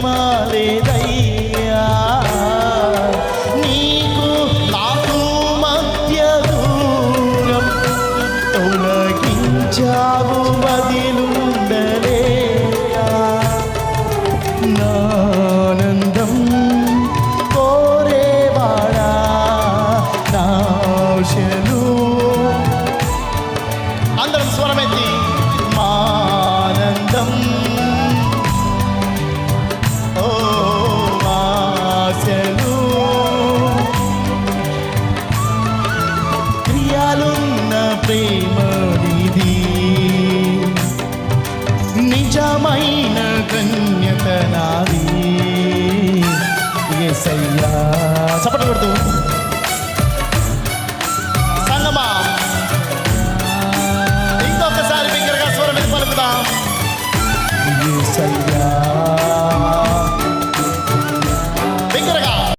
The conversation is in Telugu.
సిగ్గుమాలేదయ్యా నీకు నాకు మధ్య దూరం తొలగించావు మదిలుండలేయా. నానందం కోరేవాడా నాశన ప్రేమ నిజమైన కన్యత నాది ఏసయ్యా చప్పట్లు కొడుతూ. సంగమా. ఇంకొకసారి బిగ్గరగా స్వరం పలుకుదాం ఏసయ్యా